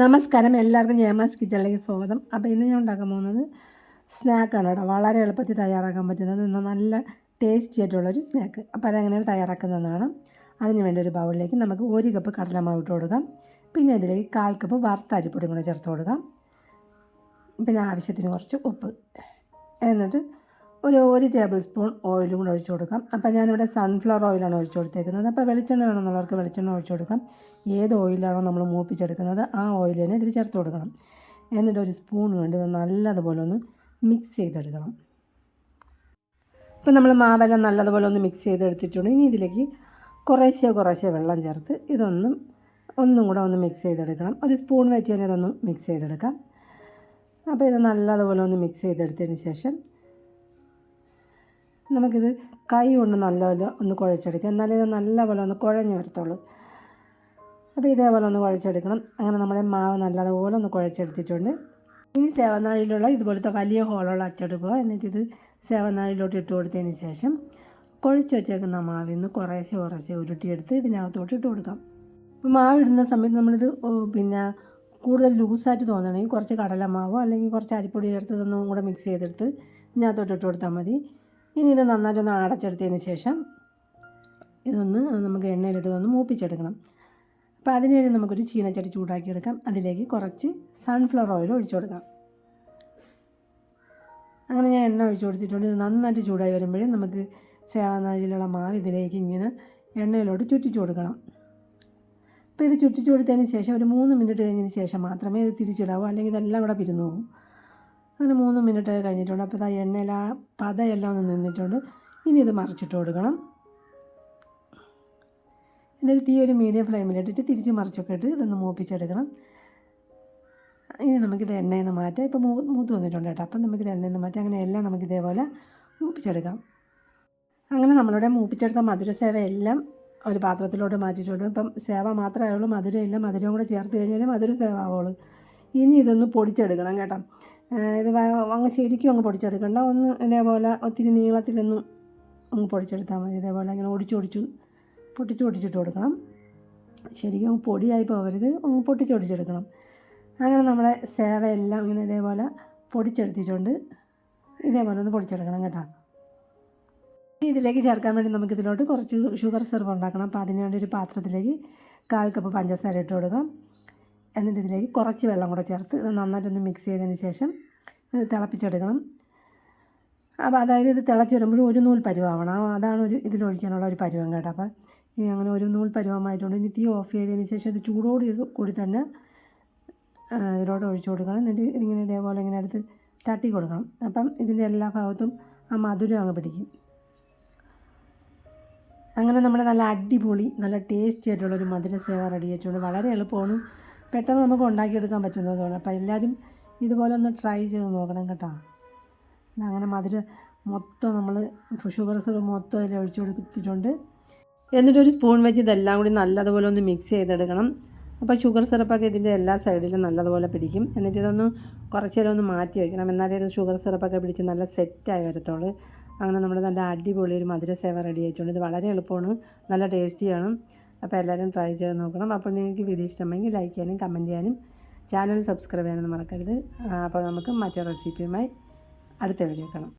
നമസ്കാരം. എല്ലാവർക്കും ജയമാസ് കിച്ചണിലേക്ക് സ്വാഗതം. അപ്പോൾ ഇന്ന് ഞാൻ ഉണ്ടാക്കാൻ പോകുന്നത് സ്നാക്കാണ് കേട്ടോ. വളരെ എളുപ്പത്തിൽ തയ്യാറാക്കാൻ പറ്റുന്നത്. എന്നാൽ നല്ല ടേസ്റ്റി ആയിട്ടുള്ളൊരു സ്നാക്ക്. അപ്പോൾ അതെങ്ങനെയാണ് തയ്യാറാക്കുന്നതെന്നാണ് അതിന് വേണ്ടി ഒരു ബൗളിലേക്ക് നമുക്ക് ഒരു കപ്പ് കടലമാവ് ഇട്ട് കൊടുക്കാം. പിന്നെ അതിലേക്ക് കാൽ കപ്പ് വറുത്ത അരിപ്പൊടിയും കൂടെ ചേർത്ത് കൊടുക്കാം. പിന്നെ ആവശ്യത്തിന് കുറച്ച് ഉപ്പ്. എന്നിട്ട് ഒരു ഒരു ടേബിൾ സ്പൂൺ ഓയിലും കൂടെ ഒഴിച്ചു കൊടുക്കാം. അപ്പോൾ ഞാനിവിടെ സൺഫ്ലവർ ഓയിലാണ് ഒഴിച്ചു കൊടുത്തേക്കുന്നത്. അപ്പോൾ വെളിച്ചെണ്ണ വേണമെന്നുള്ളവർക്ക് വെളിച്ചെണ്ണ ഒഴിച്ചു കൊടുക്കാം. ഏത് ഓയിലാണോ നമ്മൾ മൂപ്പിച്ചെടുക്കുന്നത് ആ ഓയിൽ തന്നെ ഇതിൽ ചേർത്ത് കൊടുക്കണം. എന്നിട്ട് ഒരു സ്പൂൺ വേണ്ടി നല്ലതുപോലെ ഒന്ന് മിക്സ് ചെയ്തെടുക്കണം. ഇപ്പോൾ നമ്മൾ മാവെല്ലാം നല്ലതുപോലെ ഒന്ന് മിക്സ് ചെയ്തെടുത്തിട്ടുണ്ട്. ഇനി ഇതിലേക്ക് കുറേശ്ശെ കുറേശ്ശെ വെള്ളം ചേർത്ത് ഇതൊന്നും ഒന്നും കൂടെ ഒന്ന് മിക്സ് ചെയ്തെടുക്കണം. ഒരു സ്പൂൺ വെച്ച് തന്നെ ഇതൊന്ന് മിക്സ് ചെയ്തെടുക്കാം. അപ്പോൾ ഇത് നല്ലതുപോലെ ഒന്ന് മിക്സ് ചെയ്തെടുത്തതിന് ശേഷം നമുക്കിത് കൈ കൊണ്ട് നല്ലപോലെ ഒന്ന് കുഴച്ചെടുക്കാം. എന്നാലേ ഇത് നല്ലപോലെ ഒന്ന് കുഴഞ്ഞ് വരത്തുള്ളൂ. അപ്പോൾ ഇതേപോലെ ഒന്ന് കുഴച്ചെടുക്കണം. അങ്ങനെ നമ്മുടെ മാവ് നല്ലതുപോലെ ഒന്ന് കുഴച്ചെടുത്തിട്ടുണ്ട്. ഇനി സേവനാഴിയിലുള്ള ഇതുപോലത്തെ വലിയ ഹോളുള്ള അച്ചെടുക്കുക. എന്നിട്ട് ഇത് സേവനാഴിയിലോട്ട് ഇട്ട് കൊടുത്തതിന് ശേഷം കുഴച്ച് വെച്ചേക്കുന്ന മാവിൽ നിന്ന് കുറേശ്ശെ കുറേശ്ശെ ഉരുട്ടിയെടുത്ത് ഇതിനകത്തോട്ട് ഇട്ട് കൊടുക്കാം. അപ്പോൾ മാവ് ഇടുന്ന സമയത്ത് നമ്മളിത് പിന്നെ കൂടുതൽ ലൂസായിട്ട് തോന്നണമെങ്കിൽ കുറച്ച് കടലമാവോ അല്ലെങ്കിൽ കുറച്ച് അരിപ്പൊടി ചേർത്ത് ഇതൊന്നും കൂടെ മിക്സ് ചെയ്തെടുത്ത് ഇതിനകത്തോട്ട് ഇട്ട് കൊടുത്താൽ മതി. ഇനി ഇത് നന്നായിട്ടൊന്ന് അടച്ചെടുത്തതിന് ശേഷം ഇതൊന്ന് നമുക്ക് എണ്ണയിലിട്ട് ഒന്ന് മൂപ്പിച്ചെടുക്കണം. അപ്പോൾ അതിനുവേണ്ടി നമുക്കൊരു ചീനച്ചട്ടി ചൂടാക്കിയെടുക്കാം. അതിലേക്ക് കുറച്ച് സൺഫ്ലവർ ഓയിൽ ഒഴിച്ചു കൊടുക്കാം. അങ്ങനെ ഞാൻ എണ്ണ ഒഴിച്ചു കൊടുത്തിട്ടുണ്ട്. ഇത് നന്നായിട്ട് ചൂടായി വരുമ്പോഴേ നമുക്ക് സേവനാഴിയിലുള്ള മാവ് ഇതിലേക്ക് ഇങ്ങനെ എണ്ണയിലോട്ട് ചുറ്റിച്ചു കൊടുക്കണം. അപ്പോൾ ഇത് ചുറ്റിച്ചു കൊടുത്തതിന് ശേഷം ഒരു മൂന്ന് മിനിറ്റ് കഴിഞ്ഞതിന് ശേഷം മാത്രമേ ഇത് തിരിച്ചിടാവൂ. അല്ലെങ്കിൽ ഇതെല്ലാം കൂടെ പിരിഞ്ഞു പോകും. അങ്ങനെ മൂന്ന് മിനിറ്റ് കഴിഞ്ഞിട്ടുണ്ട്. അപ്പോൾ ഇതാ എണ്ണയിൽ ആ പതയെല്ലാം ഒന്ന് നിന്നിട്ടുണ്ട്. ഇനി ഇത് മറിച്ചിട്ട് കൊടുക്കണം. എന്നിട്ട് തീ ഒരു മീഡിയം ഫ്ലെയിമിലിട്ടിട്ട് തിരിച്ച് മറിച്ചൊക്കെ ഇട്ട് ഇതൊന്ന് മൂപ്പിച്ചെടുക്കണം. ഇനി നമുക്കിത് എണ്ണയിൽ നിന്ന് മാറ്റാം. ഇപ്പോൾ മൂ മൂത്ത് വന്നിട്ടുണ്ട് കേട്ടോ. അപ്പം നമുക്കിത് എണ്ണയിൽ നിന്ന് മാറ്റാം. അങ്ങനെ എല്ലാം നമുക്ക് ഇതേപോലെ മൂപ്പിച്ചെടുക്കാം. അങ്ങനെ നമ്മളുടെ മൂപ്പിച്ചെടുത്ത മധുരസേവ എല്ലാം ഒരു പാത്രത്തിലോട്ട് മാറ്റിയിട്ടുണ്ട്. ഇപ്പം സേവ മാത്രമേ ഉള്ളൂ. മധുരം ഇല്ല. മധുരവും കൂടെ ചേർത്ത് കഴിഞ്ഞാൽ മധുര സേവ ആവുള്ളൂ. ഇനി ഇതൊന്ന് പൊടിച്ചെടുക്കണം കേട്ടോ. ഇത് അങ്ങ് ശരിക്കും അങ്ങ് പൊടിച്ചെടുക്കണ്ട ഒന്ന് ഇതേപോലെ ഒത്തിരി നീളത്തിലൊന്നും അങ്ങ് പൊടിച്ചെടുത്താൽ മതി. ഇതേപോലെ ഇങ്ങനെ ഒടിച്ചൊടിച്ചു പൊട്ടിച്ച് പൊട്ടിച്ചിട്ട് കൊടുക്കണം. ശരിക്കും അങ്ങ് പൊടിയായി പോകരുത്. അങ്ങ് പൊട്ടിച്ച് പൊടിച്ചെടുക്കണം അങ്ങനെ നമ്മുടെ സേവയെല്ലാം ഇങ്ങനെ ഇതേപോലെ പൊടിച്ചെടുത്തിട്ടുണ്ട്. ഇതേപോലെ ഒന്ന് പൊടിച്ചെടുക്കണം കേട്ടോ. ഇതിലേക്ക് ചേർക്കാൻ വേണ്ടി നമുക്ക് ഇതിലോട്ട് കുറച്ച് ഷുഗർ സിറപ്പ് ഉണ്ടാക്കണം. അപ്പോൾ അതിന് വേണ്ടി ഒരു പാത്രത്തിലേക്ക് കാൽ കപ്പ് പഞ്ചസാര ഇട്ട് കൊടുക്കാം. എന്നിട്ട് ഇതിലേക്ക് കുറച്ച് വെള്ളം കൂടെ ചേർത്ത് ഇത് നന്നായിട്ടൊന്ന് മിക്സ് ചെയ്തതിന് ശേഷം ഇത് തിളപ്പിച്ചെടുക്കണം. അപ്പോൾ അതായത് ഇത് തിളച്ച് വരുമ്പോഴും ഒരു നൂൽ പരുവാവണം. അതാണ് ഒരു ഇതിലൊഴിക്കാനുള്ള ഒരു പരുവം കേട്ടോ. അപ്പോൾ ഇനി അങ്ങനെ ഒരു നൂൽ പരുവമായിട്ടുണ്ട്. ഇനി തീ ഓഫ് ചെയ്തതിന് ശേഷം ഇത് ചൂടോട് കൂടി തന്നെ ഇതിലോട്ട് ഒഴിച്ചു കൊടുക്കണം. എന്നിട്ട് ഇതിങ്ങനെ ഇതേപോലെ ഇങ്ങനെ എടുത്ത് തട്ടി കൊടുക്കണം. അപ്പം ഇതിന്റെ എല്ലാ ഭാഗത്തും ആ മധുരം അങ്ങ് പിടിക്കും. അങ്ങനെ നമ്മുടെ നല്ല അടിപൊളി നല്ല ടേസ്റ്റി ആയിട്ടുള്ള ഒരു മധുര സേവ റെഡി ആയിട്ടുണ്ട്. വളരെ എളുപ്പമാണ്. പെട്ടെന്ന് നമുക്ക് ഉണ്ടാക്കിയെടുക്കാൻ പറ്റുന്നതുമാണ് അപ്പോൾ എല്ലാവരും ഇതുപോലെ ഒന്ന് ട്രൈ ചെയ്ത് നോക്കണം കേട്ടോ. അങ്ങനെ മധുര മൊത്തം നമ്മൾ ഷുഗർ സിറപ്പ് മൊത്തം അതിൽ ഒഴിച്ചു കൊടുത്തിട്ടുണ്ട്. എന്നിട്ടൊരു സ്പൂൺ വെച്ച് ഇതെല്ലാം കൂടി നല്ലതുപോലെ ഒന്ന് മിക്സ് ചെയ്തെടുക്കണം. അപ്പോൾ ഷുഗർ സിറപ്പൊക്കെ ഇതിന്റെ എല്ലാ സൈഡിലും നല്ലതുപോലെ പിടിക്കും. എന്നിട്ട് ഇതൊന്ന് കുറച്ച് നേരം ഒന്ന് മാറ്റി വയ്ക്കണം എന്നാലേ ഇത് ഷുഗർ സിറപ്പൊക്കെ പിടിച്ച് നല്ല സെറ്റായി വരത്തുള്ളൂ. അങ്ങനെ നമ്മുടെ നല്ല അടിപൊളി ഒരു മധുര സേവ റെഡി ആയിട്ടുണ്ട്. ഇത് വളരെ എളുപ്പമാണ്. നല്ല ടേസ്റ്റിയാണ് അപ്പോൾ എല്ലാവരും ട്രൈ ചെയ്ത് നോക്കണം. അപ്പോൾ നിങ്ങൾക്ക് വീഡിയോ ഇഷ്ടമെങ്കിൽ ലൈക്ക് ചെയ്യാനും കമന്റ് ചെയ്യാനും ചാനൽ സബ്സ്ക്രൈബ് ചെയ്യാനൊന്നും മറക്കരുത്. അപ്പോൾ നമുക്ക് മറ്റേ റെസിപ്പിയുമായി അടുത്ത വീഡിയോ കാണാം.